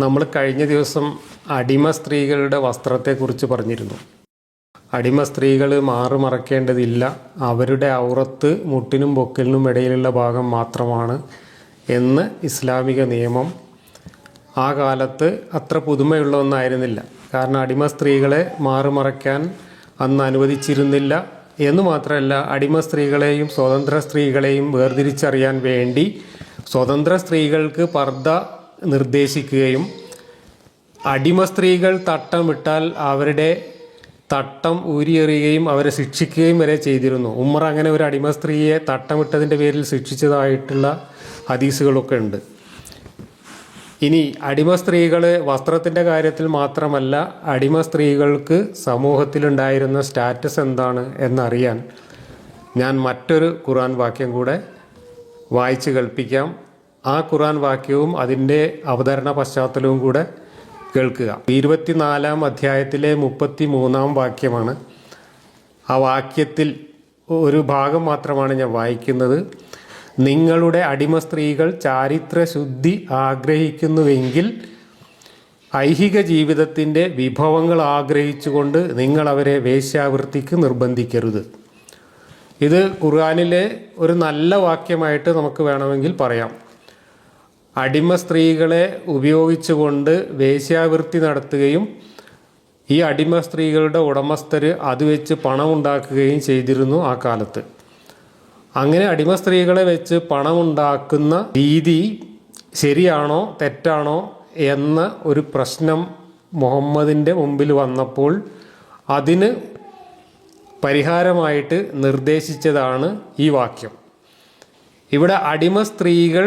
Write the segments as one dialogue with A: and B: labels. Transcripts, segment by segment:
A: നമ്മൾ കഴിഞ്ഞ ദിവസം അടിമ സ്ത്രീകളുടെ വസ്ത്രത്തെക്കുറിച്ച് പറഞ്ഞിരുന്നു. അടിമ സ്ത്രീകൾ മാറു മറക്കേണ്ടതില്ല അവരുടെ ഔറത്ത് മുട്ടിനും പൊക്കലിനും ഇടയിലുള്ള ഭാഗം മാത്രമാണ് എന്ന് ഇസ്ലാമിക നിയമം ആ കാലത്ത് അത്ര പുതുമയുള്ള ഒന്നായിരുന്നില്ല. കാരണം അടിമ സ്ത്രീകളെ മാറുമറയ്ക്കാൻ അന്ന് അനുവദിച്ചിരുന്നില്ല. എന്ന് മാത്രമല്ല അടിമ സ്ത്രീകളെയും സ്വതന്ത്ര സ്ത്രീകളെയും വേർതിരിച്ചറിയാൻ വേണ്ടി സ്വതന്ത്ര സ്ത്രീകൾക്ക് പർദ്ദ നിർദ്ദേശിക്കുകയും അടിമ സ്ത്രീകൾ തട്ടമിട്ടാൽ അവരുടെ തട്ടം ഊരിയെറിയുകയും അവരെ ശിക്ഷിക്കുകയും വരെ ചെയ്തിരുന്നു. ഉമ്മർ അങ്ങനെ ഒരു അടിമ സ്ത്രീയെ തട്ടമിട്ടതിന്റെ പേരിൽ ശിക്ഷിച്ചതായിട്ടുള്ള ഹദീസുകളൊക്കെ ഉണ്ട്. ഇനി അടിമ സ്ത്രീകൾ വസ്ത്രത്തിന്റെ കാര്യത്തിൽ മാത്രമല്ല അടിമ സ്ത്രീകൾക്ക് സമൂഹത്തിലുണ്ടായിരുന്ന സ്റ്റാറ്റസ് എന്താണ് എന്നറിയാൻ ഞാൻ മറ്റൊരു ഖുർആൻ വാക്യം കൂടെ വായിച്ച് കേൾപ്പിക്കാം. ആ ഖുർആൻ വാക്യവും അതിന്റെ അവതരണ പശ്ചാത്തലവും കൂടെ കേൾക്കുക. ഇരുപത്തിനാലാം അധ്യായത്തിലെ മുപ്പത്തി മൂന്നാം വാക്യമാണ്. ആ വാക്യത്തിൽ ഒരു ഭാഗം മാത്രമാണ് ഞാൻ വായിക്കുന്നത്. നിങ്ങളുടെ അടിമ സ്ത്രീകൾ ചാരിത്ര ശുദ്ധി ആഗ്രഹിക്കുന്നുവെങ്കിൽ ഐഹിക ജീവിതത്തിന്റെ വിഭവങ്ങൾ ആഗ്രഹിച്ചുകൊണ്ട് നിങ്ങൾ അവരെ വേശ്യാവൃത്തിക്ക് നിർബന്ധിക്കരുത്. ഇത് ഖുർആാനിലെ ഒരു നല്ല വാക്യമായിട്ട് നമുക്ക് വേണമെങ്കിൽ പറയാം. അടിമ സ്ത്രീകളെ ഉപയോഗിച്ചുകൊണ്ട് വേശ്യാവൃത്തി നടത്തുകയും ഈ അടിമ സ്ത്രീകളുടെ ഉടമസ്ഥർ അത് വെച്ച് പണം ഉണ്ടാക്കുകയും ചെയ്തിരുന്നു ആ കാലത്ത്. അങ്ങനെ അടിമ സ്ത്രീകളെ വെച്ച് പണമുണ്ടാക്കുന്ന രീതി ശരിയാണോ തെറ്റാണോ എന്ന ഒരു പ്രശ്നം മുഹമ്മദിന്റെ മുമ്പിൽ വന്നപ്പോൾ അതിന് പരിഹാരമായിട്ട് നിർദ്ദേശിച്ചതാണ് ഈ വാക്യം. ഇവിടെ അടിമ സ്ത്രീകൾ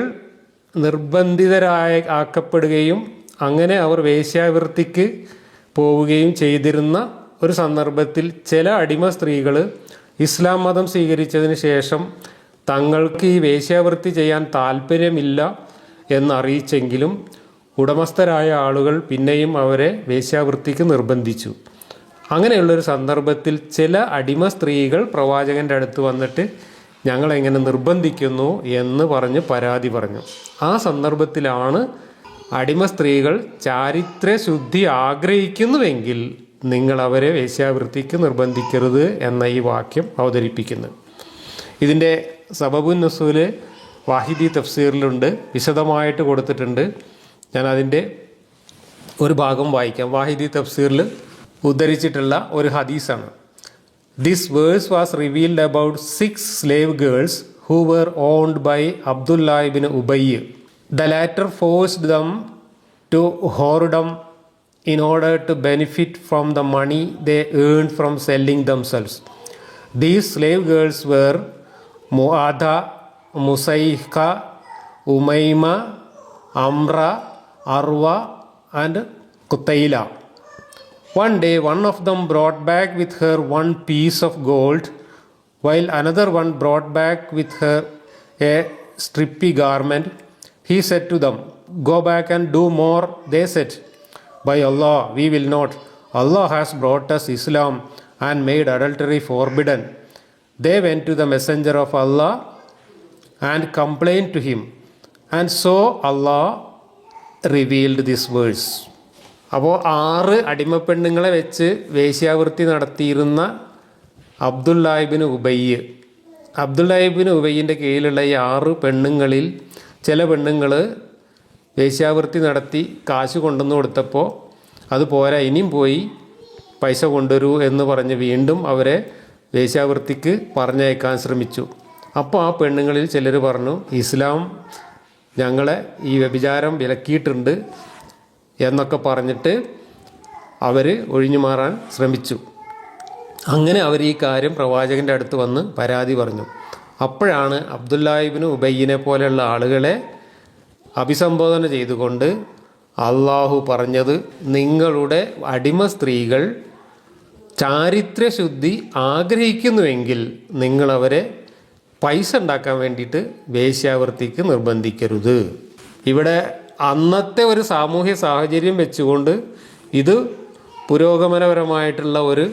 A: നിർബന്ധിതരായ ആക്കപ്പെടുകയും അങ്ങനെ അവർ വേശ്യാവൃത്തിക്ക് പോവുകയും ചെയ്തിരുന്ന ഒരു സന്ദർഭത്തിൽ ചില അടിമ സ്ത്രീകൾ ഇസ്ലാം മതം സ്വീകരിച്ചതിന് ശേഷം തങ്ങൾക്ക് ഈ വേശ്യാവൃത്തി ചെയ്യാൻ താല്പര്യമില്ല എന്നറിയിച്ചെങ്കിലും ഉടമസ്ഥരായ ആളുകൾ പിന്നെയും അവരെ വേശ്യാവൃത്തിക്ക് നിർബന്ധിച്ചു. അങ്ങനെയുള്ളൊരു സന്ദർഭത്തിൽ ചില അടിമ സ്ത്രീകൾ പ്രവാചകന്റെ അടുത്ത് വന്നിട്ട് ഞങ്ങളെങ്ങനെ നിർബന്ധിക്കുന്നു എന്ന് പറഞ്ഞ് പരാതി പറഞ്ഞു. ആ സന്ദർഭത്തിലാണ് അടിമ സ്ത്രീകൾ ചാരിത്ര ശുദ്ധി ആഗ്രഹിക്കുന്നുവെങ്കിൽ നിങ്ങൾ അവരെ വേശ്യാവൃത്തിക്ക് നിർബന്ധിക്കരുത് എന്ന ഈ വാക്യം അവതരിപ്പിക്കുന്നത്. ഇതിന്റെ സബബുൻ നസൂൽ വാഹിദി തഫ്സീറിലുണ്ട്. വിശദമായിട്ട് കൊടുത്തിട്ടുണ്ട്. ഞാൻ അതിന്റെ ഒരു ഭാഗം വായിക്കാം. വാഹിദി തഫ്സീറിൽ ഉദ്ധരിച്ചിട്ടുള്ള ഒരു ഹദീസാണ്. This verse was revealed about six slave girls who were owned by Abdullah ibn Ubayy. The latter forced them to whoredom in order to benefit from the money they earned from selling themselves. These slave girls were Mu'adha, Musaika, Umayma, Amra, Arwa, and Kutayla. One day, one of them brought back with her one piece of gold, while another one brought back with her a strippy garment. He said to them, Go back and do more. They said, By Allah, we will not. Allah has brought us Islam and made adultery forbidden. They went to the messenger of Allah and complained to him. And so Allah revealed this verse. അപ്പോൾ ആറ് അടിമപ്പെണ്ണുങ്ങളെ വെച്ച് വേശ്യാവൃത്തി നടത്തിയിരുന്ന അബ്ദുല്ലാഹിബിന് ഉബയ്യ്. അബ്ദുല്ലാഹിബിന് ഉബയ്യന്റെ കീഴിലുള്ള ഈ ആറ് പെണ്ണുങ്ങളിൽ ചില പെണ്ണുങ്ങൾ വേശ്യാവൃത്തി നടത്തി കാശ് കൊണ്ടുവന്ന് കൊടുത്തപ്പോൾ അത് പോരാ ഇനിയും പോയി പൈസ കൊണ്ടുവരൂ എന്ന് പറഞ്ഞ് വീണ്ടും അവരെ വേശ്യാവൃത്തിക്ക് പറഞ്ഞയക്കാൻ ശ്രമിച്ചു. അപ്പോൾ ആ പെണ്ണുങ്ങളിൽ ചിലർ പറഞ്ഞു ഇസ്ലാം ഞങ്ങളെ ഈ വ്യഭിചാരം വിലക്കിയിട്ടുണ്ട്. എന്നൊക്കെ പറഞ്ഞിട്ട് അവർ ഒഴിഞ്ഞു മാറാൻ ശ്രമിച്ചു. അങ്ങനെ അവർ ഈ കാര്യം പ്രവാചകന്റെ അടുത്ത് വന്ന് പരാതി പറഞ്ഞു. അപ്പോഴാണ് അബ്ദുല്ലാഹിബിന് ഉബയ്യനെ പോലെയുള്ള ആളുകളെ അഭിസംബോധന ചെയ്തുകൊണ്ട് അള്ളാഹു പറഞ്ഞത് നിങ്ങളുടെ അടിമ സ്ത്രീകൾ ചാരിത്രശുദ്ധി ആഗ്രഹിക്കുന്നുവെങ്കിൽ നിങ്ങളവരെ പൈസ ഉണ്ടാക്കാൻ വേണ്ടിയിട്ട് വേശ്യാവൃത്തിക്ക് നിർബന്ധിക്കരുത്. ഇവിടെ അന്നത്തെ ഒരു സാമൂഹ്യ സാഹചര്യം വെച്ചുകൊണ്ട് ഇത് പുരോഗമനപരമായിട്ടുള്ള ഒരു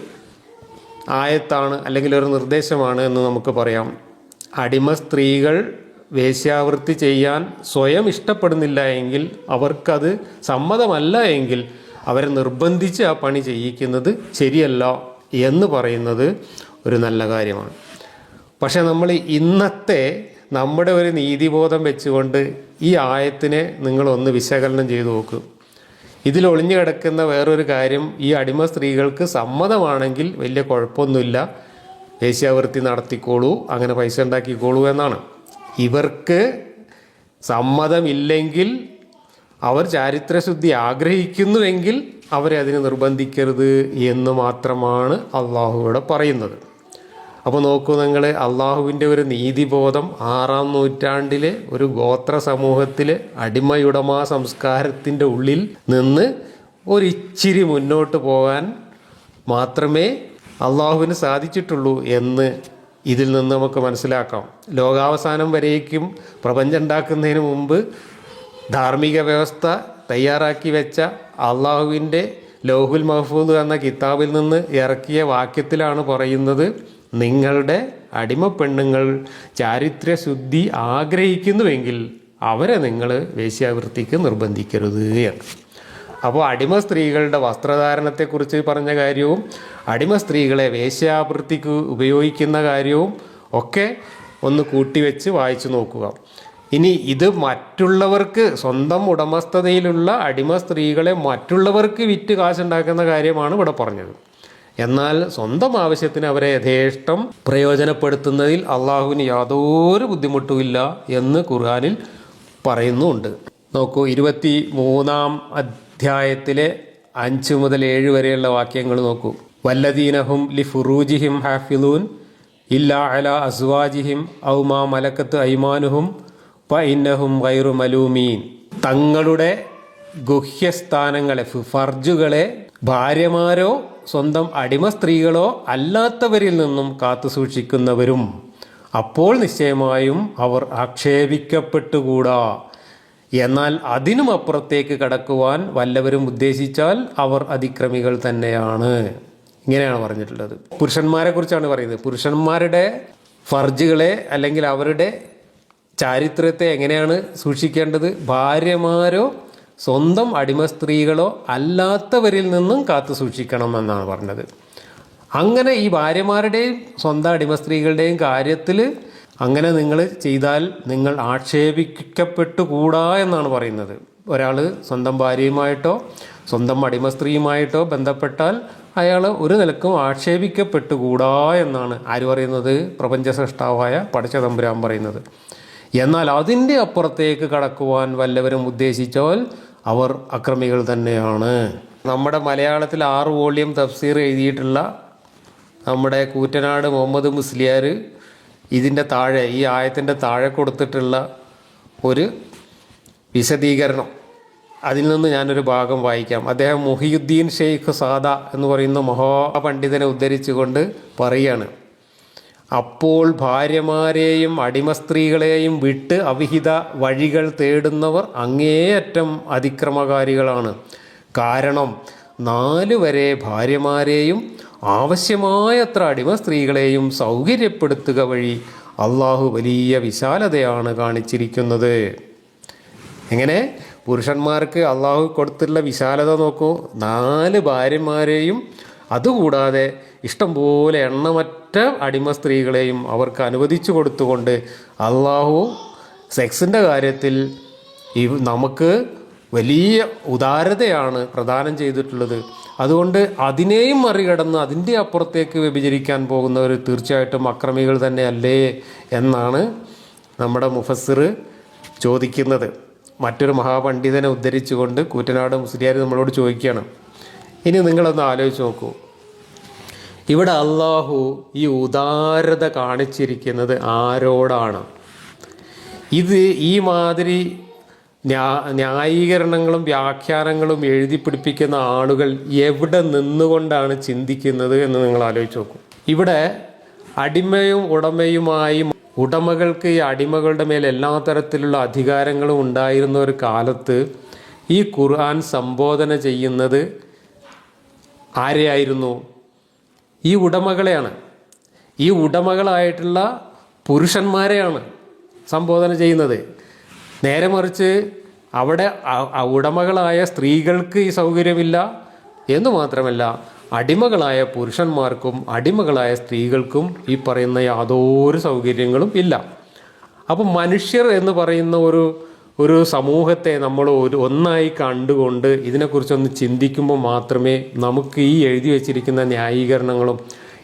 A: ആയത്താണ് അല്ലെങ്കിൽ ഒരു നിർദ്ദേശമാണ് എന്ന് നമുക്ക് പറയാം. അടിമ സ്ത്രീകൾ വേശ്യാവൃത്തി ചെയ്യാൻ സ്വയം ഇഷ്ടപ്പെടുന്നില്ല എങ്കിൽ അവർക്കത് സമ്മതമല്ല എങ്കിൽ അവരെ നിർബന്ധിച്ച് ആ പണി ചെയ്യിക്കുന്നത് ശരിയല്ല എന്ന് പറയുന്നത് ഒരു നല്ല കാര്യമാണ്. പക്ഷേ നമ്മൾ ഇന്നത്തെ നമ്മുടെ ഒരു നീതിബോധം വെച്ചുകൊണ്ട് ഈ ആയത്തിനെ നിങ്ങളൊന്ന് വിശകലനം ചെയ്തു നോക്കുക ഇതിൽ ഒളിഞ്ഞു കിടക്കുന്ന വേറൊരു കാര്യം ഈ അടിമ സ്ത്രീകൾക്ക് സമ്മതമാണെങ്കിൽ വലിയ കുഴപ്പമൊന്നുമില്ല. വേശ്യാവൃത്തി നടത്തിക്കോളൂ അങ്ങനെ പൈസ ഉണ്ടാക്കിക്കോളൂ എന്നാണ്. ഇവർക്ക് സമ്മതമില്ലെങ്കിൽ അവർ ചാരിത്രശുദ്ധി ആഗ്രഹിക്കുന്നുവെങ്കിൽ അവരെ അതിനെ നിർബന്ധിക്കരുത് എന്ന് മാത്രമാണ് അള്ളാഹുവിടെ പറയുന്നത്. അപ്പോൾ നോക്കൂ നിങ്ങൾ അള്ളാഹുവിന്റെ ഒരു നീതിബോധം ആറാം നൂറ്റാണ്ടിലെ ഒരു ഗോത്ര സമൂഹത്തിലെ അടിമയുടമ സംസ്കാരത്തിന്റെ ഉള്ളിൽ നിന്ന് ഒരിച്ചിരി മുന്നോട്ട് പോകാൻ മാത്രമേ അള്ളാഹുവിന് സാധിച്ചിട്ടുള്ളൂ എന്ന് ഇതിൽ നിന്ന് നമുക്ക് മനസ്സിലാക്കാം. ലോകാവസാനം വരേക്കും പ്രപഞ്ചം ഉണ്ടാക്കുന്നതിന് മുമ്പ് ധാർമ്മിക വ്യവസ്ഥ തയ്യാറാക്കി വെച്ച അള്ളാഹുവിന്റെ ലോഹുൽ മഹഫൂദ് എന്ന കിതാബിൽ നിന്ന് ഇറക്കിയ വാക്യത്തിലാണ് പറയുന്നത് നിങ്ങളുടെ അടിമ പെണ്ണുങ്ങൾ ചാരിത്രശുദ്ധി ആഗ്രഹിക്കുന്നുവെങ്കിൽ അവരെ നിങ്ങൾ വേശ്യാവൃത്തിക്ക് നിർബന്ധിക്കരുത് എന്ന്. അപ്പോൾ അടിമ സ്ത്രീകളുടെ വസ്ത്രധാരണത്തെക്കുറിച്ച് പറഞ്ഞ കാര്യവും അടിമ സ്ത്രീകളെ വേശ്യാവൃത്തിക്ക് ഉപയോഗിക്കുന്ന കാര്യവും ഒക്കെ ഒന്ന് കൂട്ടിവെച്ച് വായിച്ചു നോക്കുക. ഇനി ഇത് മറ്റുള്ളവർക്ക് സ്വന്തം ഉടമസ്ഥതയിലുള്ള അടിമ സ്ത്രീകളെ മറ്റുള്ളവർക്ക് വിറ്റ് കാശുണ്ടാക്കുന്ന കാര്യമാണ് ഇവിടെ പറഞ്ഞത്. എന്നാൽ സ്വന്തം ആവശ്യത്തിന് അവരെ യഥേഷ്ടം പ്രയോജനപ്പെടുത്തുന്നതിൽ അള്ളാഹുവിന് യാതൊരു ബുദ്ധിമുട്ടുമില്ല എന്ന് ഖുർആനിൽ പറയുന്നുണ്ട്. നോക്കൂ ഇരുപത്തി മൂന്നാം അധ്യായത്തിലെ അഞ്ച് മുതൽ ഏഴ് വരെയുള്ള വാക്യങ്ങൾ നോക്കൂ. വല്ലദീനഹും ലി ഫുറൂജിഹിം ഹാഫിലൂൻ ഇല്ലാ അല അസ്വാജിഹിം ഔ മാ മലക്കത്ത് ഐമാനുഹും പ ഇന്നഹും വൈറു മലൂമീൻ. തങ്ങളുടെ ഗുഹ്യസ്ഥാനങ്ങളെ ഫർജുകളെ ഭാര്യമാരോ സ്വന്തം അടിമ സ്ത്രീകളോ അല്ലാത്തവരിൽ നിന്നും കാത്തു സൂക്ഷിക്കുന്നവരും അപ്പോൾ നിശ്ചയമായും അവർ ആക്ഷേപിക്കപ്പെട്ടുകൂടാ. എന്നാൽ അതിനും അപ്പുറത്തേക്ക് കടക്കുവാൻ വല്ലവരും ഉദ്ദേശിച്ചാൽ അവർ അതിക്രമികൾ തന്നെയാണ്. ഇങ്ങനെയാണ് പറഞ്ഞിട്ടുള്ളത്. പുരുഷന്മാരെ കുറിച്ചാണ് പറയുന്നത്. പുരുഷന്മാരുടെ ഫർജുകളെ അല്ലെങ്കിൽ അവരുടെ ചാരിത്രത്തെ എങ്ങനെയാണ് സൂക്ഷിക്കേണ്ടത്? ഭാര്യമാരോ സ്വന്തം അടിമ സ്ത്രീകളോ അല്ലാത്തവരിൽ നിന്നും കാത്തു സൂക്ഷിക്കണം എന്നാണ് പറഞ്ഞത്. അങ്ങനെ ഈ ഭാര്യമാരുടെയും സ്വന്തം അടിമ സ്ത്രീകളുടെയും കാര്യത്തിൽ അങ്ങനെ നിങ്ങൾ ചെയ്താൽ നിങ്ങൾ ആക്ഷേപിക്കപ്പെട്ടുകൂടാ എന്നാണ് പറയുന്നത്. ഒരാൾ സ്വന്തം ഭാര്യയുമായിട്ടോ സ്വന്തം അടിമ സ്ത്രീയുമായിട്ടോ ബന്ധപ്പെട്ടാൽ അയാൾ ഒരു നിലക്കും ആക്ഷേപിക്കപ്പെട്ടുകൂടാ എന്നാണ് ആര് പറയുന്നത്? പ്രപഞ്ച സൃഷ്ടാവായ പടച്ച തമ്പുരാൻ പറയുന്നത്. എന്നാൽ അതിന്റെ അപ്പുറത്തേക്ക് കടക്കുവാൻ വല്ലവരും ഉദ്ദേശിച്ചാൽ അവർ അക്രമികൾ തന്നെയാണ്. നമ്മുടെ മലയാളത്തിൽ ആറ് വോളിയം തഫ്സീർ എഴുതിയിട്ടുള്ള നമ്മുടെ കൂറ്റനാട് മുഹമ്മദ് മുസ്ലിയാർ ഇതിന്റെ താഴെ ഈ ആയത്തിന്റെ താഴെ കൊടുത്തിട്ടുള്ള ഒരു വിശദീകരണം. അതിൽ നിന്ന് ഞാനൊരു ഭാഗം വായിക്കാം. അദ്ദേഹം മുഹിയുദ്ദീൻ ഷെയ്ഖ് സാദ എന്ന് പറയുന്ന മഹാപണ്ഡിതനെ ഉദ്ധരിച്ചുകൊണ്ട് പറയുകയാണ്. അപ്പോൾ ഭാര്യമാരെയും അടിമസ്ത്രീകളെയും വിട്ട് അവിഹിത വഴികൾ തേടുന്നവർ അങ്ങേയറ്റം അതിക്രമകാരികളാണ്. കാരണം നാല് വരെ ഭാര്യമാരെയും ആവശ്യമായത്ര അടിമ സ്ത്രീകളെയും സൗകര്യപ്പെടുത്തുക വഴി അള്ളാഹു വലിയ വിശാലതയാണ് കാണിച്ചിരിക്കുന്നത്. എങ്ങനെ? പുരുഷന്മാർക്ക് അള്ളാഹു കൊടുത്തുള്ള വിശാലത നോക്കൂ. നാല് ഭാര്യമാരെയും അതുകൂടാതെ ഇഷ്ടംപോലെ എണ്ണമറ്റ അടിമ സ്ത്രീകളെയും അവർക്ക് അനുവദിച്ചു കൊടുത്തുകൊണ്ട് അള്ളാഹു സെക്സിന്റെ കാര്യത്തിൽ ഈ നമുക്ക് വലിയ ഉദാരതയാണ് പ്രദാനം ചെയ്തിട്ടുള്ളത്. അതുകൊണ്ട് അതിനെയും മറികടന്ന് അതിന്റെ അപ്പുറത്തേക്ക് വ്യഭിചരിക്കാൻ പോകുന്നവർ തീർച്ചയായിട്ടും അക്രമികൾ തന്നെയല്ലേ എന്നാണ് നമ്മുടെ മുഫസ്സിർ ചോദിക്കുന്നത്. മറ്റൊരു മഹാപണ്ഡിതനെ ഉദ്ധരിച്ചുകൊണ്ട് കൂറ്റനാട് മുസ്ലിയാർ നമ്മളോട് ചോദിക്കുകയാണ്. ഇനി നിങ്ങളൊന്ന് ആലോചിച്ച് നോക്കൂ. ഇവിടെ അള്ളാഹു ഈ ഉദാരത കാണിച്ചിരിക്കുന്നത് ആരോടാണ്? ഇത് ഈ മാതിരി ന്യായീകരണങ്ങളും വ്യാഖ്യാനങ്ങളും എഴുതി പിടിപ്പിക്കുന്ന ആളുകൾ എവിടെ നിന്നുകൊണ്ടാണ് ചിന്തിക്കുന്നത് എന്ന് നിങ്ങൾ ആലോചിച്ച് നോക്കും. ഇവിടെ അടിമയും ഉടമയുമായി ഉടമകൾക്ക് ഈ അടിമകളുടെ മേൽ എല്ലാ തരത്തിലുള്ള അധികാരങ്ങളും ഉണ്ടായിരുന്ന ഒരു കാലത്ത് ഈ ഖുർആൻ സംബോധന ചെയ്യുന്നത് ആരെയായിരുന്നു? ഈ ഉടമകളെയാണ്. ഈ ഉടമകളായിട്ടുള്ള പുരുഷന്മാരെയാണ് സംബോധന ചെയ്യുന്നത്. നേരെ മറിച്ച് അവിടെ ഉടമകളായ സ്ത്രീകൾക്ക് ഈ സൗകര്യമില്ല. എന്നു മാത്രമല്ല അടിമകളായ പുരുഷന്മാർക്കും അടിമകളായ സ്ത്രീകൾക്കും ഈ പറയുന്ന യാതൊരു സൗകര്യങ്ങളും ഇല്ല. അപ്പോൾ മനുഷ്യർ എന്ന് പറയുന്ന ഒരു ഒരു സമൂഹത്തെ നമ്മൾ ഒരു ഒന്നായി കണ്ടുകൊണ്ട് ഇതിനെക്കുറിച്ചൊന്ന് ചിന്തിക്കുമ്പോൾ മാത്രമേ നമുക്ക് ഈ എഴുതി വച്ചിരിക്കുന്ന ന്യായീകരണങ്ങളും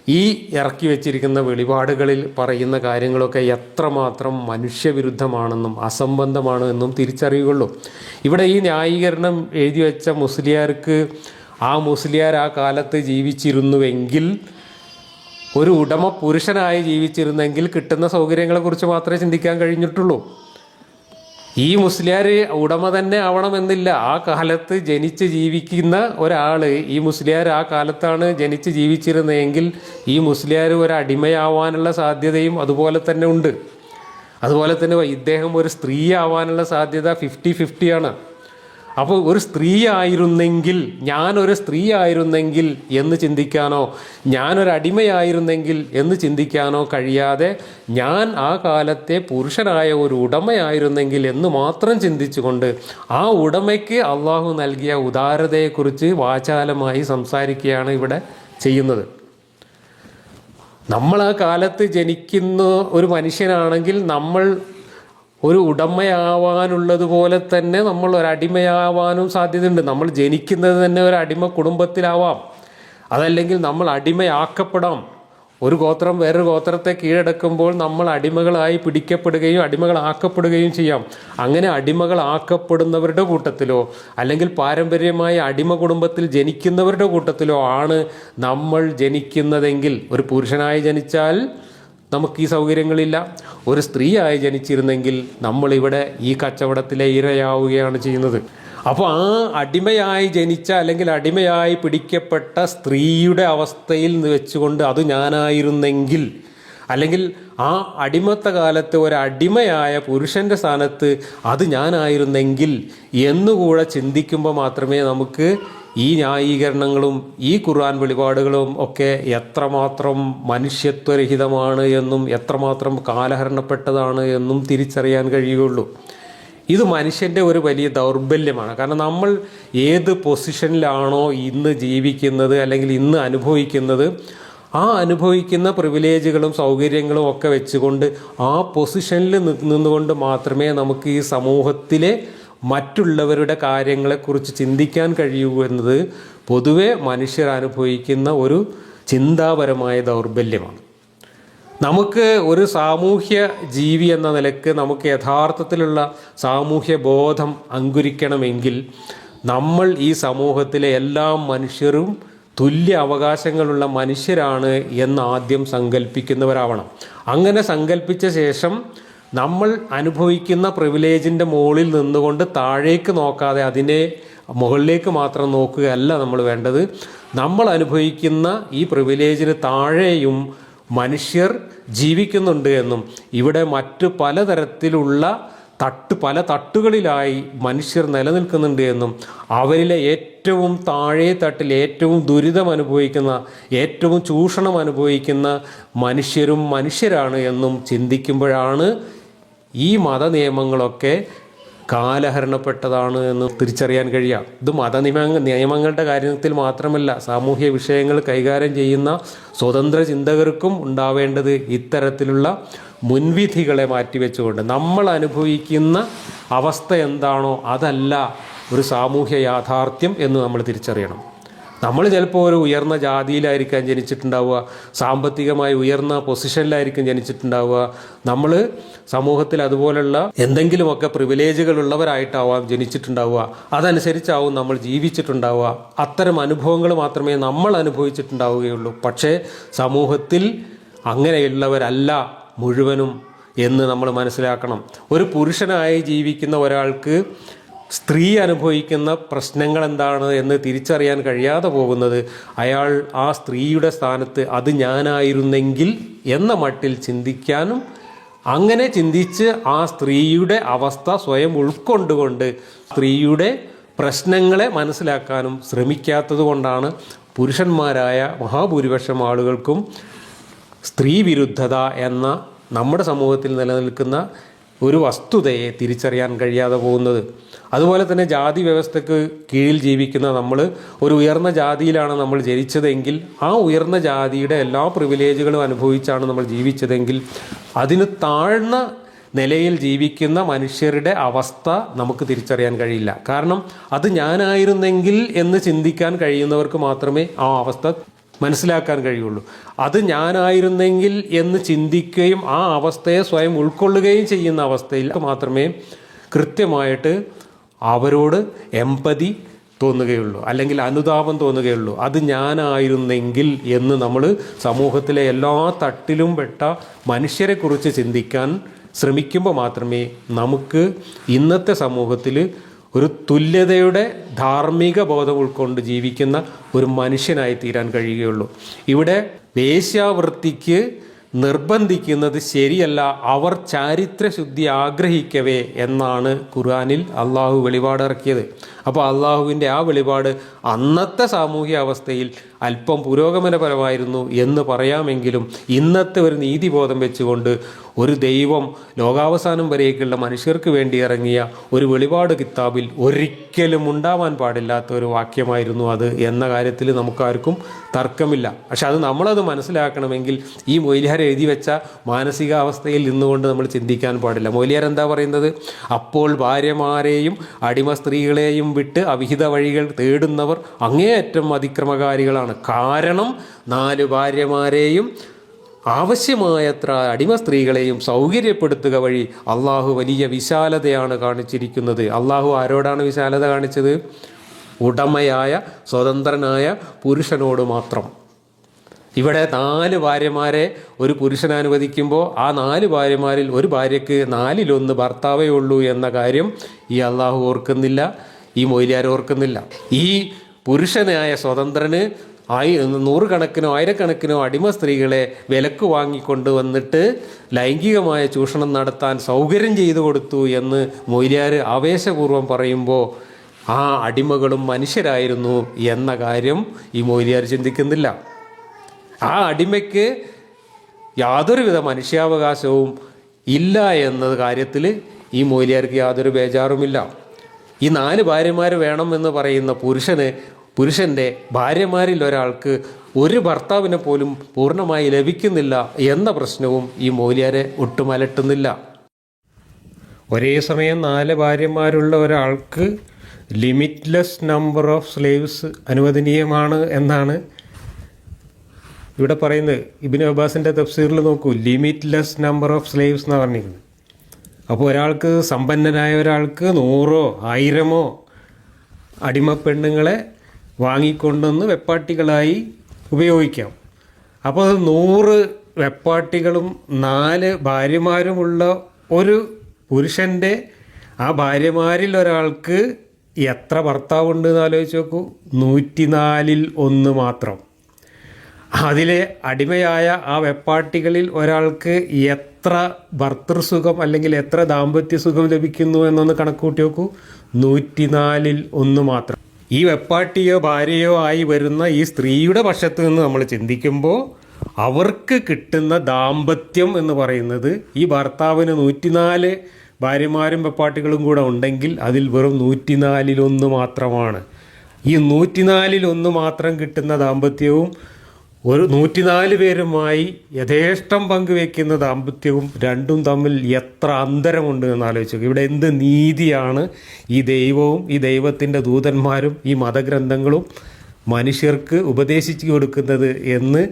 A: ഈ ഇറക്കി വച്ചിരിക്കുന്ന വെളിപാടുകളിൽ പറയുന്ന കാര്യങ്ങളൊക്കെ എത്രമാത്രം മനുഷ്യവിരുദ്ധമാണെന്നും അസംബന്ധമാണ് എന്നും തിരിച്ചറിയുകയുള്ളൂ. ഇവിടെ ഈ ന്യായീകരണം എഴുതി വെച്ച മുസ്ലിയാർക്ക് ആ മുസ്ലിയാർ ആ കാലത്ത് ജീവിച്ചിരുന്നുവെങ്കിൽ ഒരു ഉടമ പുരുഷനായി ജീവിച്ചിരുന്നെങ്കിൽ കിട്ടുന്ന സൗകര്യങ്ങളെക്കുറിച്ച് മാത്രമേ ചിന്തിക്കാൻ കഴിഞ്ഞിട്ടുള്ളൂ. ഈ മുസ്ലിയാർ ഉടമ തന്നെ ആവണമെന്നില്ല. ആ കാലത്ത് ജനിച്ച് ജീവിക്കുന്ന ഒരാൾ ഈ മുസ്ലിയാർ ആ കാലത്താണ് ജനിച്ച് ജീവിച്ചിരുന്നതെങ്കിൽ ഈ മുസ്ലിയാർ ഒരു അടിമയാവാനുള്ള സാധ്യതയും അതുപോലെ തന്നെ ഉണ്ട്. അതുപോലെ തന്നെ ഇദ്ദേഹം ഒരു സ്ത്രീ ആവാനുള്ള സാധ്യത ഫിഫ്റ്റി ഫിഫ്റ്റിയാണ് അപ്പോൾ ഒരു സ്ത്രീ ആയിരുന്നെങ്കിൽ ഞാനൊരു സ്ത്രീ ആയിരുന്നെങ്കിൽ എന്ന് ചിന്തിക്കാനോ ഞാനൊരു അടിമയായിരുന്നെങ്കിൽ എന്ന് ചിന്തിക്കാനോ കഴിയാതെ ഞാൻ ആ കാലത്തെ പുരുഷനായ ഒരു ഉടമയായിരുന്നെങ്കിൽ എന്ന് മാത്രം ചിന്തിച്ചുകൊണ്ട് ആ ഉടമയ്ക്ക് അള്ളാഹു നൽകിയ ഉദാരതയെക്കുറിച്ച് വാചാലമായി സംസാരിക്കുകയാണ് ഇവിടെ ചെയ്യുന്നത്. നമ്മൾ ആ കാലത്ത് ജനിക്കുന്ന ഒരു മനുഷ്യനാണെങ്കിൽ നമ്മൾ ഒരു ഉടമയാവാനുള്ളതുപോലെ തന്നെ നമ്മൾ ഒരടിമയാവാനും സാധ്യതയുണ്ട്. നമ്മൾ ജനിക്കുന്നത് തന്നെ ഒരു അടിമ കുടുംബത്തിലാവാം. അതല്ലെങ്കിൽ നമ്മൾ അടിമയാക്കപ്പെടാം. ഒരു ഗോത്രം വേറൊരു ഗോത്രത്തെ കീഴടക്കുമ്പോൾ നമ്മൾ അടിമകളായി പിടിക്കപ്പെടുകയും അടിമകളാക്കപ്പെടുകയും ചെയ്യാം. അങ്ങനെ അടിമകളാക്കപ്പെടുന്നവരുടെ കൂട്ടത്തിലോ അല്ലെങ്കിൽ പാരമ്പര്യമായ അടിമ കുടുംബത്തിൽ ജനിക്കുന്നവരുടെ കൂട്ടത്തിലോ ആണ് നമ്മൾ ജനിക്കുന്നതെങ്കിൽ. ഒരു പുരുഷനായി ജനിച്ചാൽ നമുക്ക് ഈ സൗകര്യങ്ങളില്ല. ഒരു സ്ത്രീയായി ജനിച്ചിരുന്നെങ്കിൽ നമ്മളിവിടെ ഈ കച്ചവടത്തിലെ ഇരയാവുകയാണ് ചെയ്യുന്നത്. അപ്പോൾ ആ അടിമയായി ജനിച്ച അല്ലെങ്കിൽ അടിമയായി പിടിക്കപ്പെട്ട സ്ത്രീയുടെ അവസ്ഥയിൽ വെച്ചുകൊണ്ട് അത് ഞാനായിരുന്നെങ്കിൽ അല്ലെങ്കിൽ ആ അടിമത്ത കാലത്ത് ഒരടിമയായ പുരുഷന്റെ സ്ഥാനത്ത് അത് ഞാനായിരുന്നെങ്കിൽ എന്നുകൂടെ ചിന്തിക്കുമ്പോൾ മാത്രമേ നമുക്ക് ഈ ന്യായീകരണങ്ങളും ഈ ഖുർആൻ വെളിപാടുകളും ഒക്കെ എത്രമാത്രം മനുഷ്യത്വരഹിതമാണ് എന്നും എത്രമാത്രം കാലഹരണപ്പെട്ടതാണ് എന്നും തിരിച്ചറിയാൻ കഴിയുകയുള്ളൂ. ഇത് മനുഷ്യന്റെ ഒരു വലിയ ദൗർബല്യമാണ്. കാരണം നമ്മൾ ഏത് പൊസിഷനിലാണോ ഇന്ന് ജീവിക്കുന്നത് അല്ലെങ്കിൽ ഇന്ന് അനുഭവിക്കുന്നത് ആ അനുഭവിക്കുന്ന പ്രിവിലേജുകളും സൗകര്യങ്ങളും ഒക്കെ വെച്ചുകൊണ്ട് ആ പൊസിഷനിൽ നിന്നുകൊണ്ട് മാത്രമേ നമുക്ക് ഈ സമൂഹത്തിലെ മറ്റുള്ളവരുടെ കാര്യങ്ങളെക്കുറിച്ച് ചിന്തിക്കാൻ കഴിയൂ എന്നത് പൊതുവെ മനുഷ്യർ അനുഭവിക്കുന്ന ഒരു ചിന്താപരമായ ദൗർബല്യമാണ്. നമുക്ക് ഒരു സാമൂഹ്യ ജീവി എന്ന നിലയ്ക്ക് നമുക്ക് യഥാർത്ഥത്തിലുള്ള സാമൂഹ്യ ബോധം അങ്കുരിക്കണമെങ്കിൽ നമ്മൾ ഈ സമൂഹത്തിലെ എല്ലാ മനുഷ്യരും തുല്യ അവകാശങ്ങളുള്ള മനുഷ്യരാണ് എന്ന് ആദ്യം സങ്കല്പിക്കുന്നവരാവണം അങ്ങനെ സങ്കല്പിച്ച ശേഷം നമ്മൾ അനുഭവിക്കുന്ന പ്രിവിലേജിന്റെ മുകളിൽ നിന്നുകൊണ്ട് താഴേക്ക് നോക്കാതെ അതിനെ മുകളിലേക്ക് മാത്രം നോക്കുകയല്ല നമ്മൾ വേണ്ടത്. നമ്മൾ അനുഭവിക്കുന്ന ഈ പ്രിവിലേജിന് താഴെയും മനുഷ്യർ ജീവിക്കുന്നുണ്ട് എന്നും ഇവിടെ മറ്റു പലതരത്തിലുള്ള തട്ട് പല തട്ടുകളിലായി മനുഷ്യർ നിലനിൽക്കുന്നുണ്ട് എന്നും അവരിലെ ഏറ്റവും താഴെ തട്ടിൽ ഏറ്റവും ദുരിതം അനുഭവിക്കുന്ന ഏറ്റവും ചൂഷണം അനുഭവിക്കുന്ന മനുഷ്യരും മനുഷ്യരാണ് എന്നും ചിന്തിക്കുമ്പോഴാണ് ഈ മത നിയമങ്ങളൊക്കെ കാലഹരണപ്പെട്ടതാണ് എന്ന് തിരിച്ചറിയാൻ കഴിയാം. ഇത് മതനിയമ നിയമങ്ങളുടെ കാര്യത്തിൽ മാത്രമല്ല സാമൂഹ്യ വിഷയങ്ങൾ കൈകാര്യം ചെയ്യുന്ന സ്വതന്ത്ര ചിന്തകർക്കും ഉണ്ടാവേണ്ടത് ഇത്തരത്തിലുള്ള മുൻവിധികളെ മാറ്റിവെച്ചുകൊണ്ട്. നമ്മൾ അനുഭവിക്കുന്ന അവസ്ഥ എന്താണോ അതല്ല ഒരു സാമൂഹ്യ യാഥാർത്ഥ്യം എന്ന് നമ്മൾ തിരിച്ചറിയണം. നമ്മൾ ചിലപ്പോൾ ഒരു ഉയർന്ന ജാതിയിലായിരിക്കാം ജനിച്ചിട്ടുണ്ടാവുക സാമ്പത്തികമായി ഉയർന്ന പൊസിഷനിലായിരിക്കും ജനിച്ചിട്ടുണ്ടാവുക. നമ്മൾ സമൂഹത്തിൽ അതുപോലുള്ള എന്തെങ്കിലുമൊക്കെ പ്രിവിലേജുകൾ ഉള്ളവരായിട്ടാവാം ജനിച്ചിട്ടുണ്ടാവുക. അതനുസരിച്ചാവും നമ്മൾ ജീവിച്ചിട്ടുണ്ടാവുക. അത്തരം അനുഭവങ്ങൾ മാത്രമേ നമ്മൾ അനുഭവിച്ചിട്ടുണ്ടാവുകയുള്ളൂ. പക്ഷേ സമൂഹത്തിൽ അങ്ങനെയുള്ളവരല്ല മുഴുവനും എന്ന് നമ്മൾ മനസ്സിലാക്കണം. ഒരു പുരുഷനായി ജീവിക്കുന്ന ഒരാൾക്ക് സ്ത്രീ അനുഭവിക്കുന്ന പ്രശ്നങ്ങൾ എന്താണ് എന്ന് തിരിച്ചറിയാൻ കഴിയാതെ പോകുന്നത്. അയാൾ ആ സ്ത്രീയുടെ സ്ഥാനത്ത് അത് ഞാനായിരുന്നെങ്കിൽ എന്ന മട്ടിൽ ചിന്തിക്കാനും അങ്ങനെ ചിന്തിച്ച് ആ സ്ത്രീയുടെ അവസ്ഥ സ്വയം ഉൾക്കൊണ്ടുകൊണ്ട് സ്ത്രീയുടെ പ്രശ്നങ്ങളെ മനസ്സിലാക്കാനും ശ്രമിക്കാത്തത് കൊണ്ടാണ് പുരുഷന്മാരായ മഹാഭൂരിപക്ഷം ആളുകൾക്കും സ്ത്രീ വിരുദ്ധത എന്ന നമ്മുടെ സമൂഹത്തിൽ നിലനിൽക്കുന്ന ഒരു വസ്തുതയെ തിരിച്ചറിയാൻ കഴിയാതെ പോകുന്നത്. അതുപോലെ തന്നെ ജാതി വ്യവസ്ഥയ്ക്ക് കീഴിൽ ജീവിക്കുന്ന നമ്മൾ ഒരു ഉയർന്ന ജാതിയിലാണ് നമ്മൾ ജനിച്ചതെങ്കിൽ ആ ഉയർന്ന ജാതിയുടെ എല്ലാ പ്രിവിലേജുകളും അനുഭവിച്ചാണ് നമ്മൾ ജീവിച്ചതെങ്കിൽ അതിന് താഴ്ന്ന നിലയിൽ ജീവിക്കുന്ന മനുഷ്യരുടെ അവസ്ഥ നമുക്ക് തിരിച്ചറിയാൻ കഴിയില്ല. കാരണം അത് ഞാനായിരുന്നെങ്കിൽ എന്ന് ചിന്തിക്കാൻ കഴിയുന്നവർക്ക് മാത്രമേ ആ അവസ്ഥ മനസ്സിലാക്കാൻ കഴിയുള്ളൂ. അത് ഞാനായിരുന്നെങ്കിൽ എന്ന് ചിന്തിക്കുകയും ആ അവസ്ഥയെ സ്വയം ഉൾക്കൊള്ളുകയും ചെയ്യുന്ന അവസ്ഥയിൽ മാത്രമേ കൃത്യമായിട്ട് അവരോട് എമ്പതി തോന്നുകയുള്ളൂ. അല്ലെങ്കിൽ അനുതാപം തോന്നുകയുള്ളൂ. അത് ഞാനായിരുന്നെങ്കിൽ എന്ന് നമ്മൾ സമൂഹത്തിലെ എല്ലാ തട്ടിലും പെട്ട മനുഷ്യരെക്കുറിച്ച് ചിന്തിക്കാൻ ശ്രമിക്കുമ്പോൾ മാത്രമേ നമുക്ക് ഇന്നത്തെ സമൂഹത്തിൽ ഒരു തുല്യതയുടെ ധാർമ്മിക ബോധം ഉൾക്കൊണ്ട് ജീവിക്കുന്ന ഒരു മനുഷ്യനായി തീരാൻ കഴിയുകയുള്ളൂ. ഇവിടെ വേശ്യാവൃത്തിക്ക് നിർബന്ധിക്കുന്നത് ശരിയല്ല. അവർ ചാരിത്രശുദ്ധി ആഗ്രഹിക്കവേ എന്നാണ് ഖുർആാനിൽ അള്ളാഹു വെളിപാടിറക്കിയത് അപ്പോൾ അള്ളാഹുവിന്റെ ആ വെളിപാട് അന്നത്തെ സാമൂഹ്യ അവസ്ഥയിൽ അല്പം പുരോഗമനപരമായിരുന്നു എന്ന് പറയാമെങ്കിലും ഇന്നത്തെ ഒരു നീതിബോധം വെച്ചുകൊണ്ട് ഒരു ദൈവം ലോകാവസാനം വരേക്കുള്ള മനുഷ്യർക്ക് വേണ്ടി ഇറങ്ങിയ ഒരു വെളിപാട് കിതാബിൽ ഒരിക്കലും ഉണ്ടാവാൻ പാടില്ലാത്ത ഒരു വാക്യമായിരുന്നു അത് എന്ന കാര്യത്തിൽ നമുക്കാർക്കും തർക്കമില്ല. പക്ഷെ അത് നമ്മളത് മനസ്സിലാക്കണമെങ്കിൽ ഈ മൊയ്ലിയാർ എഴുതി വെച്ച മാനസികാവസ്ഥയിൽ നിന്നുകൊണ്ട് നമ്മൾ ചിന്തിക്കാൻ പാടില്ല. മൊയ്ലിയാർ എന്താ പറയുന്നത്? അപ്പോൾ ഭാര്യമാരെയും അടിമ സ്ത്രീകളെയും വിട്ട് അവിഹിത വഴികൾ തേടുന്നവർ അങ്ങേയറ്റം അതിക്രമകാരികളാണ്. കാരണം നാല് ഭാര്യമാരെയും ആവശ്യമായത്ര അടിമ സ്ത്രീകളെയും സൗകര്യപ്പെടുത്തുക വഴി അള്ളാഹു വലിയ വിശാലതയാണ് കാണിച്ചിരിക്കുന്നത്. അള്ളാഹു ആരോടാണ് വിശാലത കാണിച്ചത്? ഉടമയായ സ്വതന്ത്രനായ പുരുഷനോട് മാത്രം. ഇവിടെ നാല് ഭാര്യമാരെ ഒരു പുരുഷൻ അനുവദിക്കുമ്പോൾ ആ നാല് ഭാര്യമാരിൽ ഒരു ഭാര്യയ്ക്ക് നാലിലൊന്ന് ഭർത്താവേ ഉള്ളൂ എന്ന കാര്യം ഈ അള്ളാഹു ഓർക്കുന്നില്ല. ഈ മൊയ്ലിയാർ ഓർക്കുന്നില്ല. ഈ പുരുഷനായ സ്വതന്ത്രന് ആയി നൂറുകണക്കിനോ ആയിരക്കണക്കിനോ അടിമ സ്ത്രീകളെ വിലക്ക് വാങ്ങിക്കൊണ്ട് വന്നിട്ട് ലൈംഗികമായ ചൂഷണം നടത്താൻ സൗകര്യം ചെയ്തു കൊടുത്തു എന്ന് മൊയ്ലിയാർ ആവേശപൂർവം പറയുമ്പോൾ ആ അടിമകളും മനുഷ്യരായിരുന്നു എന്ന കാര്യം ഈ മൊയ്ലിയാർ ചിന്തിക്കുന്നില്ല. ആ അടിമയ്ക്ക് യാതൊരുവിധ മനുഷ്യാവകാശവും ഇല്ല എന്ന കാര്യത്തിൽ ഈ മൊയ്ലിയാർക്ക് യാതൊരു ബേജാറുമില്ല. ഈ നാല് ഭാര്യമാർ വേണം എന്ന് പറയുന്ന പുരുഷന് പുരുഷന്റെ ഭാര്യമാരിൽ ഒരാൾക്ക് ഒരു ഭർത്താവിനെ പോലും പൂർണമായി ലഭിക്കുന്നില്ല എന്ന പ്രശ്നവും ഈ മൗലിയാരെ ഒട്ടും അലട്ടുന്നില്ല ഒരേ സമയം നാല് ഭാര്യമാരുള്ള ഒരാൾക്ക് ലിമിറ്റ്ലെസ് നമ്പർ ഓഫ് സ്ലേവ്സ് അനുവദനീയമാണ് എന്നാണ് ഇവിടെ പറയുന്നത്. ഇബിൻ അബ്ബാസിന്റെ തഫ്സീറിൽ നോക്കൂ ലിമിറ്റ്ലെസ് നമ്പർ ഓഫ് സ്ലേവ്സ് എന്നാണ് പറഞ്ഞിരിക്കുന്നത്. അപ്പോൾ ഒരാൾക്ക് സമ്പന്നനായ ഒരാൾക്ക് നൂറോ ആയിരമോ അടിമ പെണ്ണുങ്ങളെ വാങ്ങിക്കൊണ്ടുവന്ന് വെപ്പാട്ടികളായി ഉപയോഗിക്കാം. അപ്പോൾ അത് നൂറ് വെപ്പാട്ടികളും നാല് ഭാര്യമാരുമുള്ള ഒരു പുരുഷന്റെ ആ ഭാര്യമാരിൽ ഒരാൾക്ക് എത്ര ഭർത്താവുണ്ട് എന്ന് ആലോചിച്ച് നോക്കൂ. നൂറ്റിനാലിൽ ഒന്ന് മാത്രം. അതിലെ അടിമയായ ആ വെപ്പാട്ടികളിൽ ഒരാൾക്ക് എത്ര ഭർത്തൃസുഖം അല്ലെങ്കിൽ എത്ര ദാമ്പത്യ സുഖം ലഭിക്കുന്നു എന്നൊന്ന് കണക്കൂട്ടി നോക്കൂ. നൂറ്റിനാലിൽ ഒന്ന് മാത്രം. ഈ വെപ്പാട്ടിയോ ഭാര്യയോ ആയി വരുന്ന ഈ സ്ത്രീയുടെ പക്ഷത്ത് നിന്ന് നമ്മൾ ചിന്തിക്കുമ്പോൾ അവർക്ക് കിട്ടുന്ന ദാമ്പത്യം എന്ന് പറയുന്നത് ഈ ഭർത്താവിന് നൂറ്റിനാല് ഭാര്യമാരും വെപ്പാട്ടികളും കൂടെ ഉണ്ടെങ്കിൽ അതിൽ വെറും നൂറ്റിനാലിലൊന്ന് മാത്രമാണ്. ഈ നൂറ്റിനാലിലൊന്ന് മാത്രം കിട്ടുന്ന ദാമ്പത്യവും ഒരു നൂറ്റിനാല് പേരുമായി യഥേഷ്ടം പങ്കുവെക്കുന്ന ദാമ്പത്യവും രണ്ടും തമ്മിൽ എത്ര അന്തരമുണ്ട് എന്ന് ആലോചിച്ചു ഇവിടെ എന്ത് നീതിയാണ് ഈ ദൈവവും ഈ ദൈവത്തിന്റെ ദൂതന്മാരും ഈ മതഗ്രന്ഥങ്ങളും മനുഷ്യർക്ക് ഉപദേശിച്ചു കൊടുക്കുന്നത് എന്ന്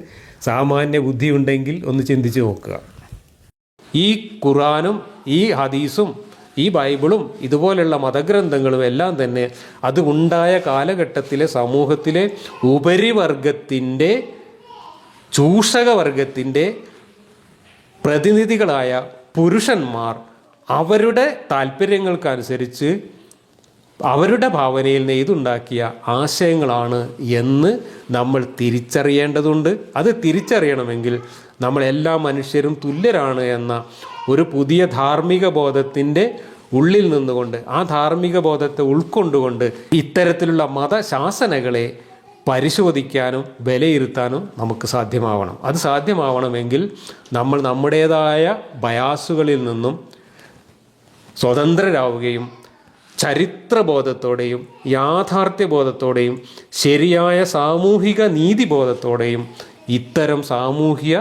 A: സാമാന്യ ബുദ്ധിയുണ്ടെങ്കിൽ ഒന്ന് ചിന്തിച്ചു നോക്കുക. ഈ ഖുറാനും ഈ ഹദീസും ഈ ബൈബിളും ഇതുപോലുള്ള മതഗ്രന്ഥങ്ങളും എല്ലാം തന്നെ അതുണ്ടായ കാലഘട്ടത്തിലെ സമൂഹത്തിലെ ഉപരിവർഗത്തിന്റെ ചൂഷകവർഗത്തിന്റെ പ്രതിനിധികളായ പുരുഷന്മാർ അവരുടെ താല്പര്യങ്ങൾക്കനുസരിച്ച് അവരുടെ ഭാവനയിൽ നെയ്തുണ്ടാക്കിയ ആശയങ്ങളാണ് എന്ന് നമ്മൾ തിരിച്ചറിയേണ്ടതുണ്ട്. അത് തിരിച്ചറിയണമെങ്കിൽ നമ്മൾ എല്ലാ മനുഷ്യരും തുല്യരാണ് എന്ന ഒരു പുതിയ ധാർമ്മിക ബോധത്തിന്റെ ഉള്ളിൽ നിന്നുകൊണ്ട് ആ ധാർമ്മിക ബോധത്തെ ഉൾക്കൊണ്ടുകൊണ്ട് ഇത്തരത്തിലുള്ള മതശാസനകളെ പരിശോധിക്കാനും വിലയിരുത്താനും നമുക്ക് സാധ്യമാവണം. അത് സാധ്യമാവണമെങ്കിൽ നമ്മൾ നമ്മുടേതായ ബയാസുകളിൽ നിന്നും സ്വതന്ത്രരാവുകയും ചരിത്രബോധത്തോടെയും യാഥാർത്ഥ്യബോധത്തോടെയും ശരിയായ സാമൂഹിക നീതിബോധത്തോടെയും ഇത്തരം സാമൂഹിക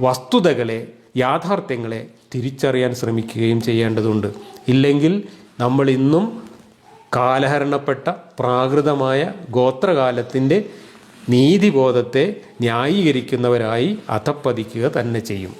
A: വസ്തുതകളെ യാഥാർത്ഥ്യങ്ങളെ തിരിച്ചറിയാൻ ശ്രമിക്കുകയും ചെയ്യേണ്ടതുണ്ട്. ഇല്ലെങ്കിൽ നമ്മൾ ഇന്നും കാലഹരണപ്പെട്ട പ്രാകൃതമായ ഗോത്രകാലത്തിന്റെ നീതിബോധത്തെ ന്യായീകരിക്കുന്നവരായി അധപ്പതിക്കുക തന്നെ ചെയ്യും.